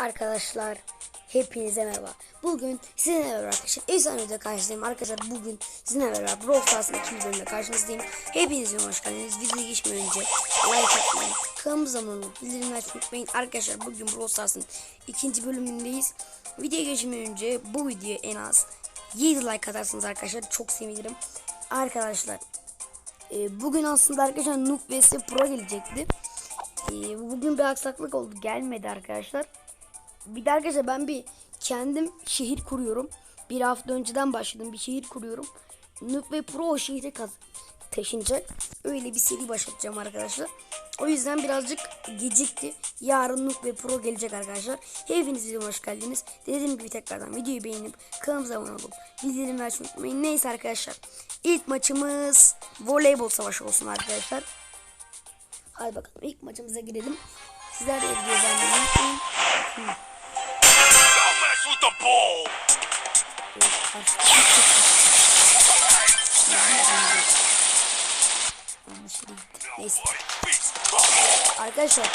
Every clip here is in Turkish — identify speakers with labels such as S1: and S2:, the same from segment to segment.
S1: Arkadaşlar hepinize merhaba. Bugün sizinle beraber arkadaşlar efsane karşınızdayım. Arkadaşlar bugün sizinle beraber Brawl Stars'ın ikinci bölümde karşınızdayım. Hepinize hoş geldiniz. Videoya geçmeden önce like atmayı, kanalımıza abone olup bildirimleri unutmayın. Arkadaşlar bugün Brawl Stars'ın ikinci bölümündeyiz. Videoya geçmeden önce bu videoya en az 7 like atarsınız arkadaşlar. Çok sevinirim. Arkadaşlar e, bugün aslında arkadaşlar Noob vs Pro gelecekti. E, bugün bir aksaklık oldu. Gelmedi arkadaşlar. Bir de arkadaşlar ben bir kendim şehir kuruyorum. Bir hafta önceden başladım bir şehir kuruyorum. Noob ve Pro o şehre taşınacak. Öyle bir seri başlatacağım arkadaşlar. O yüzden birazcık gecikti. Yarın Noob ve Pro gelecek arkadaşlar. Hepiniz videoma hoş geldiniz. Dediğim gibi tekrardan videoyu beğenip kanalımıza abone olup bildirimleri açmayı unutmayın. Neyse arkadaşlar. İlk maçımız voleybol savaşı olsun arkadaşlar. Hadi bakalım ilk maçımıza girelim. Sizler de videoyu Arkadaşlar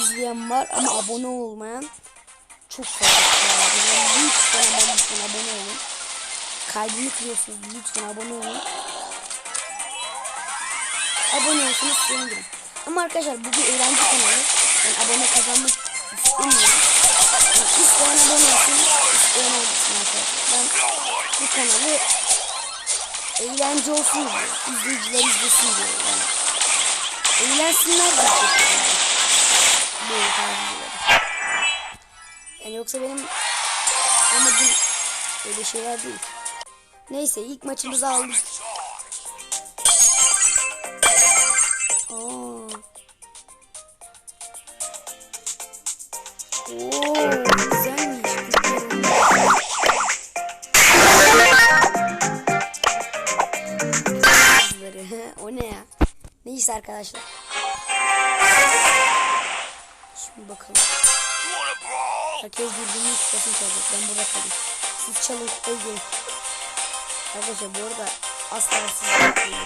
S1: izleyen var ama abone olmayan çok fazla var. Yani Lütfen ama lütfen abone olun. Kalbimi kırıyorsunuz. Lütfen abone olun. Abone olsanız sevinirim. Ama arkadaşlar bu bir eğlence kanalı. Yani abone kazanmak istemiyorum. Yani isteyen abone olsun, isteyen olmasın arkadaşlar. Ben bu kanalı eğlence olsun diye, izleyiciler izlesin diye yani. Eğlensinler. Böyle tarz videoları. Yani yoksa benim amacım öyle şeyler değil. Neyse ilk maçımızı aldık. Aa. Oo, arkadaşlar. Şimdi bakalım. Herkes birbirini tutmasın çalacak. Ben burada kalayım. Siz çalın öldürün. Arkadaşlar bu arada asla siz yapmayın.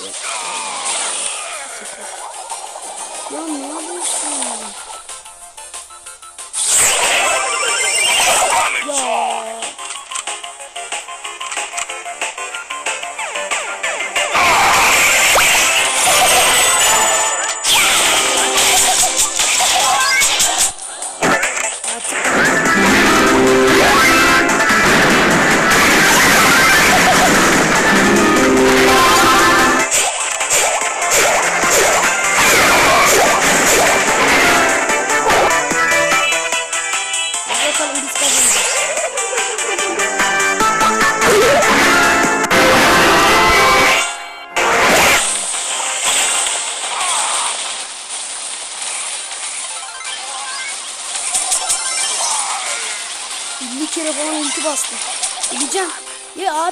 S1: Ya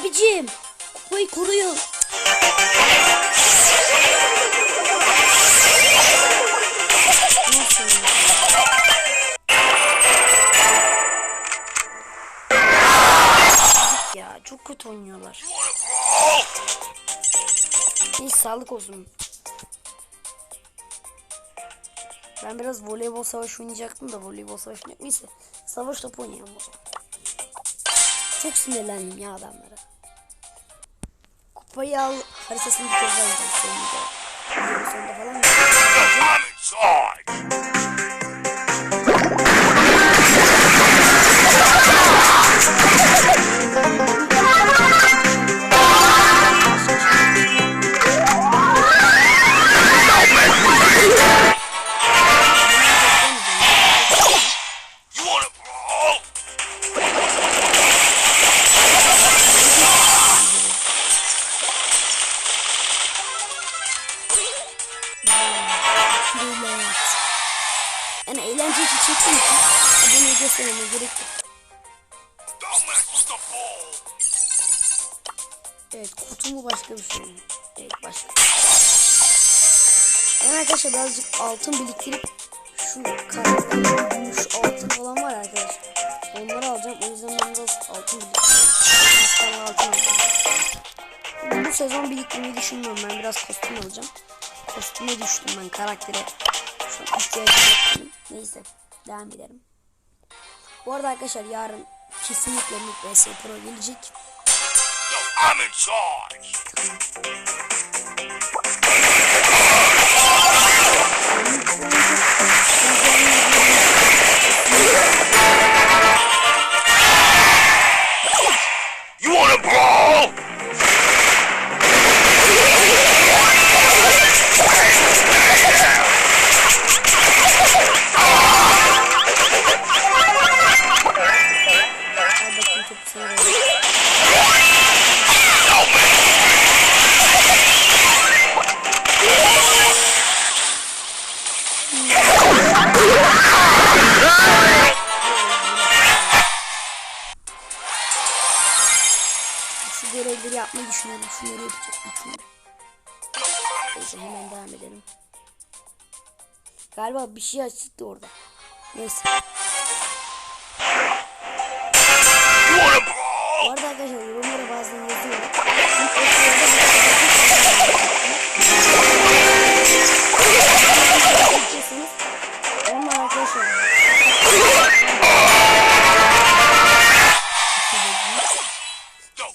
S1: abicim. Kupayı. Nasıl ya? çok kötü oynuyorlar. Neyse sağlık olsun. Ben biraz voleybol savaşı oynayacaktım da voleybol savaşı. Neyse savaş topu oynayalım o zaman. Çok sinirlendim ya adamlara. Kupayı al haritasını bir kez daha oynayacağım sonunda. Videonun sonunda falan göstermeme gerek yok. Evet kutu mu başka bir şey mi? Evet başka. Ben arkadaşlar birazcık altın biriktirip şu karakterlerin gümüş altın falan var arkadaşlar. Onları alacağım. O yüzden ben biraz altın biriktiriyorum. Bir tane altın alacağım. Bu sezon biriktirmeyi düşünmüyorum. Ben biraz kostüm alacağım. Kostüme düştüm ben karaktere. Şu an ihtiyacım yok. Neyse. Devam edelim. Bu arada arkadaşlar yarın kesinlikle vs Pro gelecek.
S2: I'm in charge. You wanna brawl?
S1: Şu görevleri yapmayı düşünüyorum. Şunları yapacağım. Üçünü. Neyse hemen devam edelim. Galiba bir şey açtık da orada. Neyse. Bu arada arkadaşlar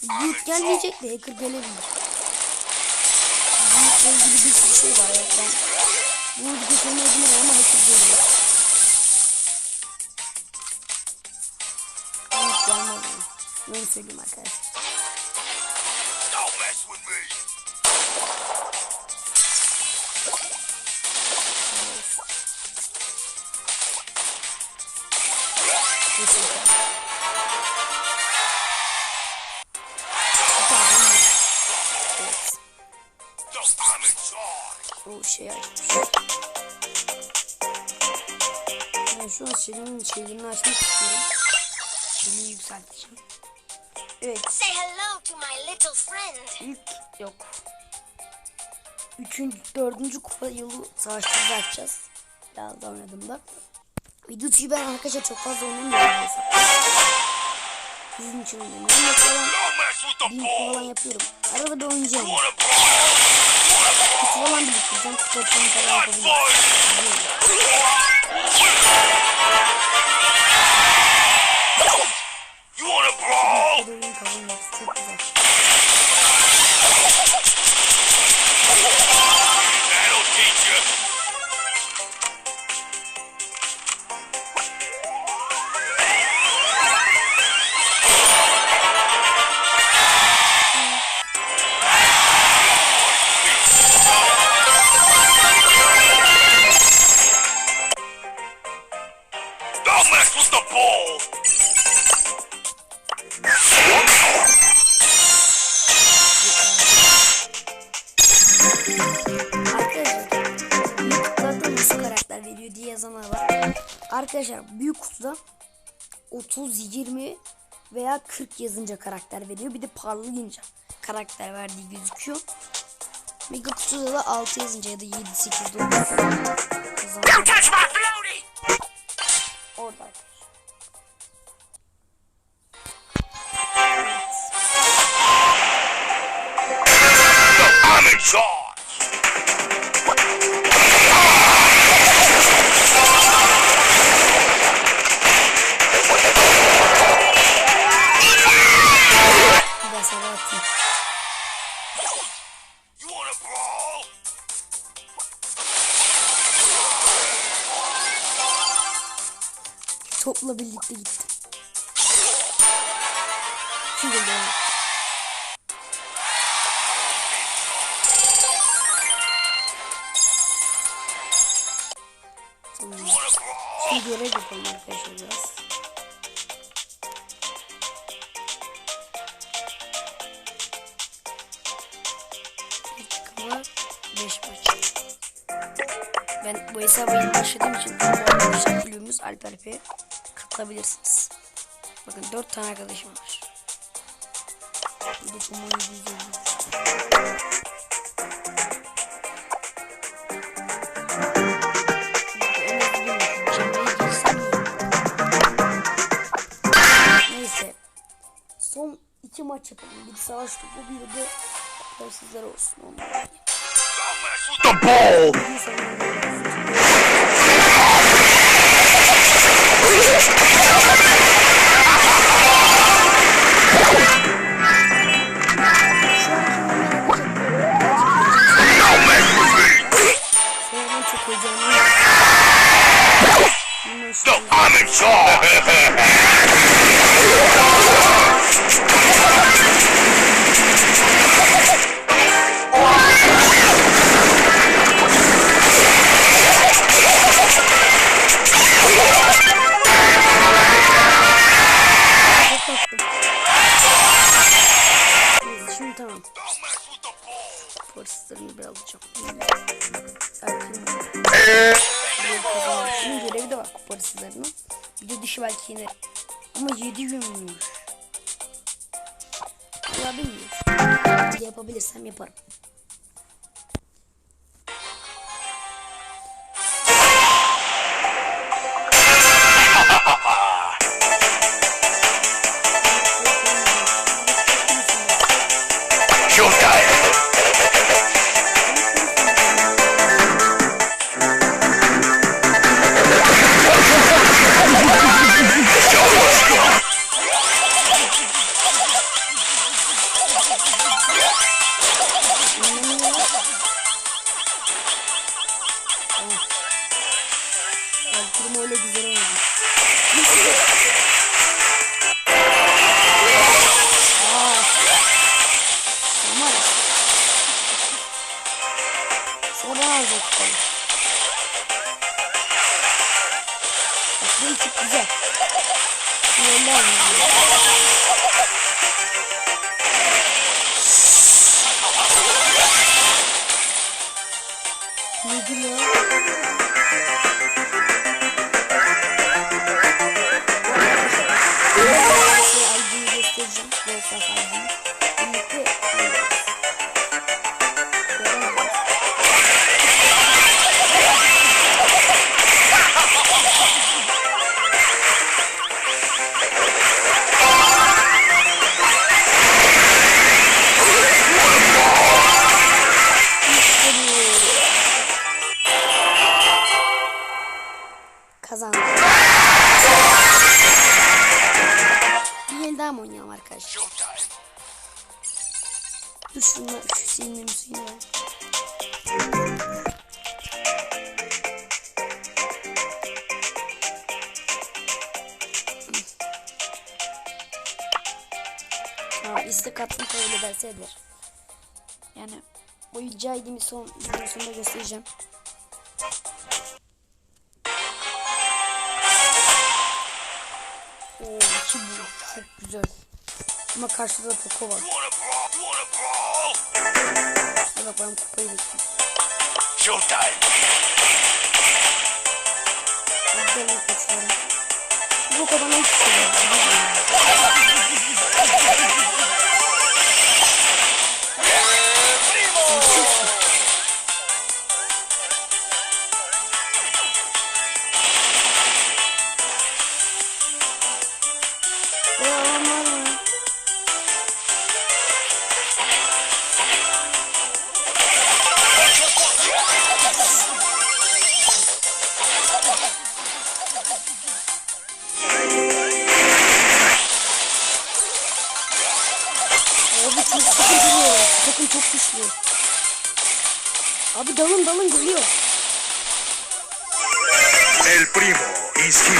S1: Büyük gelmeyecek de hacker gelebilir. Büyükle ilgili bir şey var ya ben. Bunu geçemeyebilir ama hacker geliyor. Büyük gelmez mi? Bunu söyleyeyim arkadaşlar. O şey açmış. Ben şu an Şirin'in şeylerini açmak istiyorum. Şirin'i yükselteceğim. Evet.
S3: Say hello to my little friend.
S1: İlk yok. Üçüncü, dördüncü kupa yolu savaşçımızı açacağız. Biraz da oynadığımda. Videoyu ben arkadaşlar çok fazla oynamıyorum. mesela. Sizin için oynamıyorum.
S2: The
S1: bin falan yapıyorum. Arada bir oynayacağım.
S2: You wanna brawl?
S1: Kutu falan biriktireceğim. Kutu açımı falan
S2: Not
S1: yapabilirim.
S2: fun. You wanna brawl?
S1: Ödevin kazanması çok 30, 20 veya 40 yazınca karakter veriyor. Bir de parlayınca karakter verdiği gözüküyor. Mega kutuda da 6 yazınca ya da 7, 8, 9 kazanıyor.
S2: touch my floaty!
S1: Orada Topla birlikte gittim. Şimdi
S2: brawl?
S1: Şimdi görev yapalım arkadaşlar biraz. 5 maç. Ben bu hesaba yeni başladığım için bu kulübümüz Alper P. Katılabilirsiniz. Bakın 4 tane arkadaşım var. Neyse. Son iki maç yapalım. Bir savaş topu bir de hırsızlar olsun. Onlar.
S2: The ball. No,
S1: sonra-
S2: I'm in charge.
S1: Yapabilirsem yaparım. Tamam istek attım kabul ederse eder. Yani bu rica edimi son videosunda göstereceğim. Oo iki bu çok güzel. Ama karşıda da Poco var. Hadi bakalım kupayı bekliyorum.
S2: Showtime.
S1: Bu kadar hiç şey çok güçlü. Abi dalın dalın geliyor.
S2: El primo is here.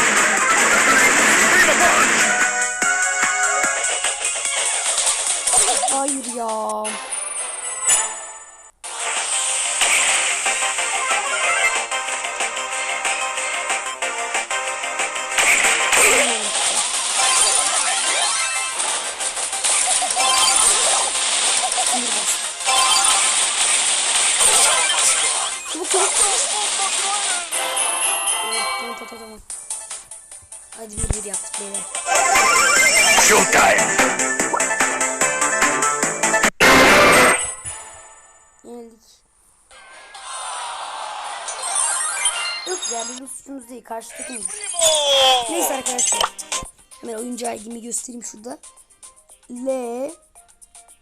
S1: Hayır ya. Değil. Karşı takımız. Neyse arkadaşlar. Hemen oyuncu ID'mi göstereyim şurada. L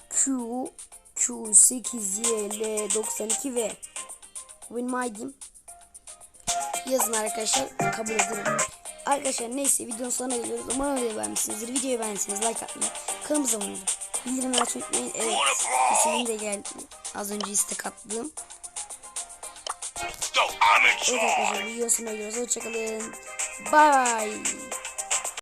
S1: Q Q 8 Y L 92 V. Bu benim ID'm. Yazın arkadaşlar. Kabul ederim. Arkadaşlar neyse videonun sonuna geliyoruz. Umarım videoyu beğenmişsinizdir. Videoyu beğendiyseniz like atmayı, kanalımıza abone olun. Bildirimleri açmayı unutmayın. Evet. İsmim de geldi. Az önce istek attım. Evet arkadaşlar videonun sonuna geliyoruz. Hoşçakalın. Bye.